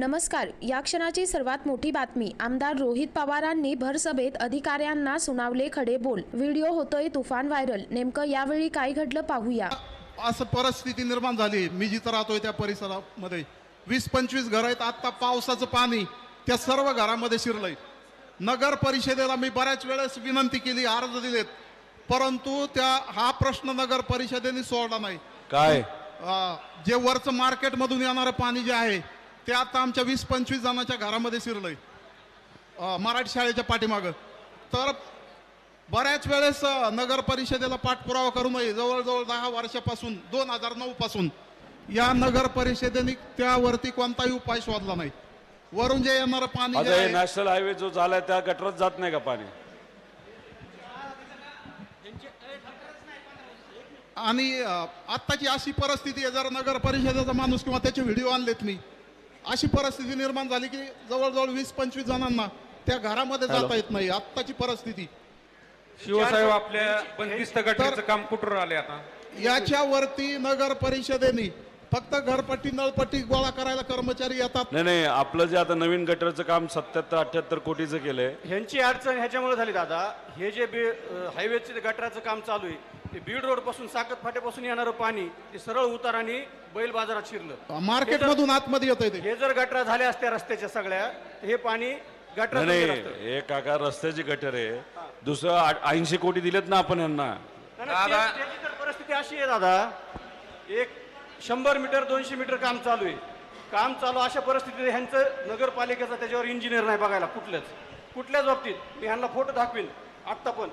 नमस्कार. या क्षणाची सर्वात मोठी बातमी. आमदार रोहित पवारांनी भरसभेत अधिकाऱ्यांना सुनावले खडे बोल. व्हिडिओ होतोय तुफान व्हायरल. नेमकं यावेळी काय घडलं पाहूया. असं परिस्थिती निर्माण झाली. मी जिथं राहतोय त्या परिसरामध्ये. वीस पंचवीस घर आहेत. आत्ता पावसाचं पाणी त्या सर्व घरामध्ये शिरलंय. नगर परिषदेला मी बऱ्याच वेळेस विनंती केली अर्ज दिलेत. परंतु त्या हा प्रश्न नगर परिषदेने सोडला नाही. काय? जे वरचं मार्केटमधून येणारं पाणी जे आहे ते आता आमच्या वीस पंचवीस जणांच्या घरामध्ये शिरलंय. मराठी शाळेच्या पाठीमागं. तर बऱ्याच वेळेस नगर परिषदेला पाठपुरावा करू नये. जवळजवळ दहा वर्षापासून दोन हजार नऊ पासून या नगर परिषदेने त्यावरती कोणताही उपाय शोधला नाही. वरून जे येणारं पाणी नॅशनल हायवे जो झालाय त्या गटरात जात नाही का पाणी? आणि आत्ताची अशी परिस्थिती आहे जर नगर परिषदेचा माणूस किंवा त्याचे व्हिडिओ आणलेत मी अशी परिस्थिती निर्माण झाली की जवळजवळ वीस पंचवीस जणांना त्या घरामध्ये जाता येत नाही. आत्ताची परिस्थिती. शिवसाहेब आपल्या बंदिस्त गटाचं काम कुठून आले आता? याच्यावरती नगर परिषदेने फक्त घरपट्टी नळपट्टी गोळा करायला कर्मचारी येतात. नाही नाही आपलं जे आता नवीन गटरचं काम सत्याहत्तर अठ्याहत्तर कोटीचं केलंय. ह्यांची अडचण ह्याच्यामुळे झाली दादा. हे जे हायवेचे गटराचं काम चालू आहे ते बीड रोडपासून साकत फाट्यापासून येणारं पाणी ते सरळ उताराने बैल बाजारात शिरलं. मार्केटमधून आतमध्ये येत ते. हे जर गटरा झाल्या असत्या रस्त्याच्या सगळ्या हे पाणी गटरात नाही. हे काका रस्त्याची गटर आहे. दुसरं ऐंशी कोटी दिलेत ना आपण यांना. परिस्थिती अशी आहे दादा. एक शंभर मीटर दोनशे मीटर काम चालू आहे. काम चालू अशा परिस्थितीत ह्यांचं नगरपालिकेचा त्याच्यावर इंजिनियर नाही बघायला कुठल्याच कुठल्याच बाबतीत. मी ह्यांना फोटो दाखवीन. आत्ता पण.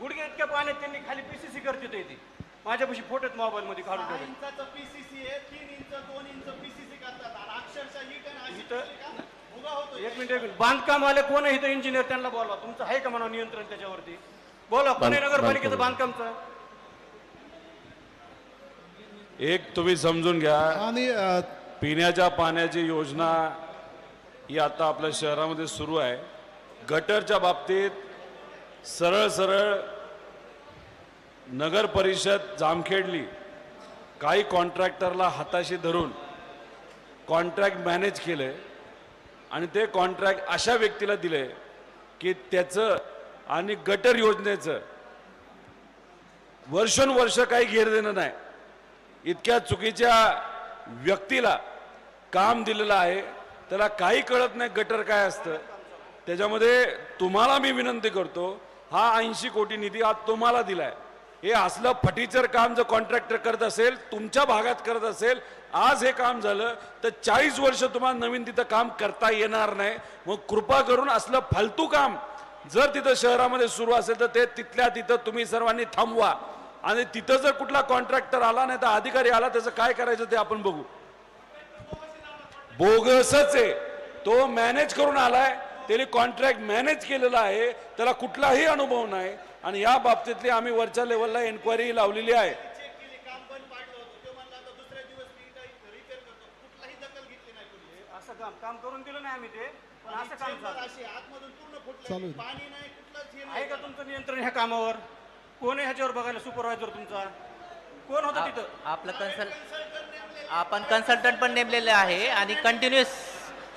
गुडघे इतक्या पाण्यात त्यांनी खाली पीसीसी करते ते. माझ्यापाशी फोटो आहेत मोबाईल मध्ये काढून ठेवले. इंचाचं पीसीसी आहे तीन इंच दोन इंच पीसीसी करतात. आणि अक्षरशः ही काय अशी इथं भुगा होतो एक मिनिट एक मिनिट. बांधकाम आले कोण आहे इथं इंजिनियर त्यांना बोलवा. तुमचं आहे का म्हणा नियंत्रण त्याच्यावरती? बोला बांध- नगरपालिकेचं बांधकाम. बांधकामचं. एक तुम्ही समजून घ्या. आणि अं, पिण्याच्या पाण्याची योजना ही आता आपल्या शहरामध्ये सुरू आहे. गटरच्या बाबतीत सरळ सरळ नगर परिषद जामखेडली काही कॉन्ट्रॅक्टरला हाताशी धरून कॉन्ट्रॅक्ट मॅनेज केलंय आणि ते कॉन्ट्रॅक्ट अशा व्यक्तीला दिले की त्याचं आणि गटर योजनेचं वर्षोनवर्ष काही घेर देणं नाही. इतक्या चुकीच्या व्यक्तीला काम दिलेलं आहे. त्याला काही कळत नाही गटर काय असतं. त्याच्यामध्ये तुम्हाला मी विनंती करतो हा ऐंशी कोटी निधी आज तुम्हाला दिलाय. हे असलं फटीचर काम जर कॉन्ट्रॅक्टर करत असेल तुमच्या भागात करत असेल आज हे काम झालं तर चाळीस वर्ष तुम्हाला नवीन तिथं काम करता येणार नाही. मग कृपा करून असलं फालतू काम जर तिथं शहरामध्ये सुरू असेल तर ते तिथल्या तिथं तुम्ही सर्वांनी थांबवा. आणि तिथं जर कुठला कॉन्ट्रॅक्टर आला नाही तर अधिकारी आला त्याचं काय करायचं ते आपण बघू. बोगसच आहे. तो मॅनेज करून आलाय त्याने कॉन्ट्रॅक्ट मॅनेज केलेला आहे. त्याला कुठलाही अनुभव नाही. आणि या बाबतीतली आम्ही वरच्या लेवलला एन्क्वायरी लावलेली आहे. काम करून दिलं नाही आम्ही ते पण असं काम चेंबर चालू अशी आतमधून पूर्ण फुटलं पाणी नाही कुठलंच हे आहे नाही का तुमचं नियंत्रण ह्या कामावर? कोण आहे ह्याच्यावर बघायला सुपरवायझर तुमचा? कोण होता तिथं? आपलं कन्सल्ट आपण कन्सल्टंट पण नेमलेले आहे आणि कंटिन्युअस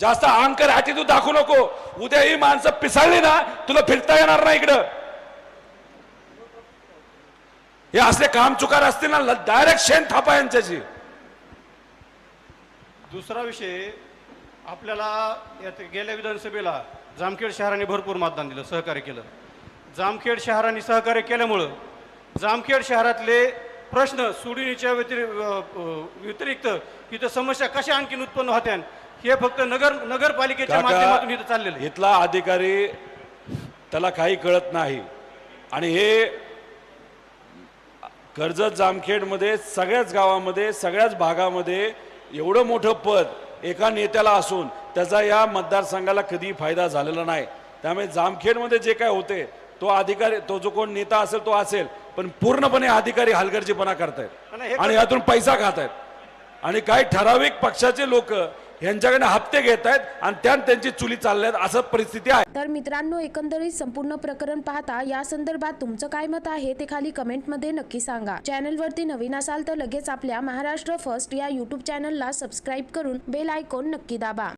जास्त अहंकार ॲटिट्यूड दाखवू नको. उद्या ही माणसं पिसाळली ना तुला फिरता येणार नाही इकडं. हे असले काम चुकार असतील ना डायरेक्ट शेण थापा यांच्याशी. दुसरा विषय आपल्याला यात गेल्या विधानसभेला जामखेड शहराने भरपूर मतदान दिलं सहकार्य केलं. जामखेड शहराने सहकार्य केल्यामुळं जामखेड शहरातले प्रश्न सोडवणीच्या व्यतिरिक्त व्यतिरिक्त इथं समस्या कशा आणखीन उत्पन्न होत्या हे फक्त नगर नगरपालिकेच्या माध्यमातून इथं चाललेलं आहे. इथला अधिकारी त्याला काही कळत नाही. आणि हे कर्जत जामखेडमध्ये सगळ्याच गावामध्ये सगळ्याच भागामध्ये एवढं मोठं पद एका नेत्याला असून त्याचा या मतदारसंघाला कधी फायदा झालेला नाही. त्यामुळे जामखेडमध्ये जे काय होते तो अधिकारी तो जो कोण नेता असेल तो असेल पण पूर्णपणे अधिकारी हलगर्जीपणा करतायत. आणि यातून पैसा खात आहेत आणि काही ठराविक पक्षाचे लोक यांच्याकडे हप्ते घेत आहेत आणि त्यात त्यांची चुली चालल्यात असं परिस्थिती आहे. तर मित्रांनो एकंदरीत संपूर्ण प्रकरण पाहता या संदर्भात तुमचं काय मत आहे ते खाली कमेंटमध्ये नक्की सांगा. चॅनलवरती नवीन असाल तर लगेच आपल्या महाराष्ट्र फर्स्ट या यूट्यूब चॅनलला सबस्क्राईब करून बेल आयकॉन नक्की दाबा.